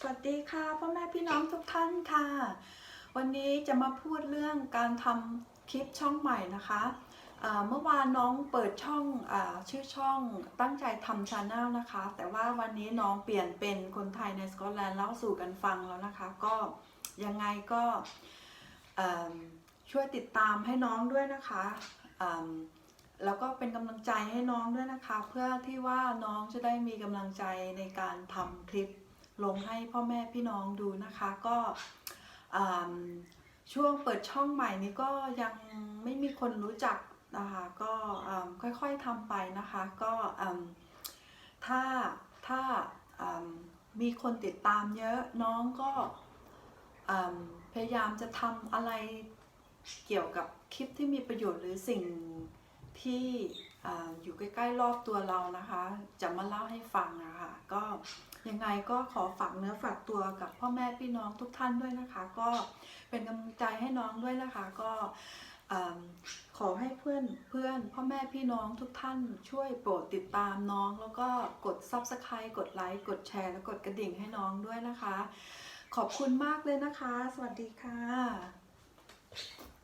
สวัสดีค่ะพ่อแม่พี่น้องทุกท่านค่ะ วันนี้จะมาพูดเรื่องการทำคลิปช่องใหม่นะคะเมื่อวานน้องเปิดช่องอชื่อช่องตั้งใจทำชาแนลนะคะ แต่ว่าวันนี้น้องเปลี่ยนเป็นคนไทยในสกอตแลนด์เล่าสู่กันฟังแล้วนะคะ ก็ยังไงก็ช่วยติดตามให้น้องด้วยนะคะแล้วก็เป็นกำลังใจให้น้องด้วยนะคะ เพื่อที่ว่าน้องจะได้มีกำลังใจในการทำคลิป ลงให้พ่อแม่พี่น้องดูนะคะก็ช่วงเปิดช่องใหม่นี้ก็ยังไม่มีคนรู้จักนะคะก็ค่อยๆทำไปนะคะก็ถ้าถ้ามีคนติดตามเยอะน้องก็พยายามจะทำอะไรเกี่ยวกับคลิปที่มีประโยชน์หรือสิ่งที่อยู่ใกล้ ๆ รอบตัวเรานะคะ จะมาเล่าให้ฟังนะคะก็ ยังไงก็ขอฝากเนื้อฝากตัวกับพ่อแม่พี่น้องทุกท่านด้วยนะคะ ก็เป็นกำลังใจให้น้องด้วยนะคะ ก็ขอให้เพื่อนเพื่อนพ่อแม่พี่น้องทุกท่านช่วยโปรดติดตามน้อง แล้วก็กด Subscribe กดไลค์กดแชร์ และกดกระดิ่งให้น้องด้วยนะคะ ขอบคุณมากเลยนะคะ สวัสดีค่ะ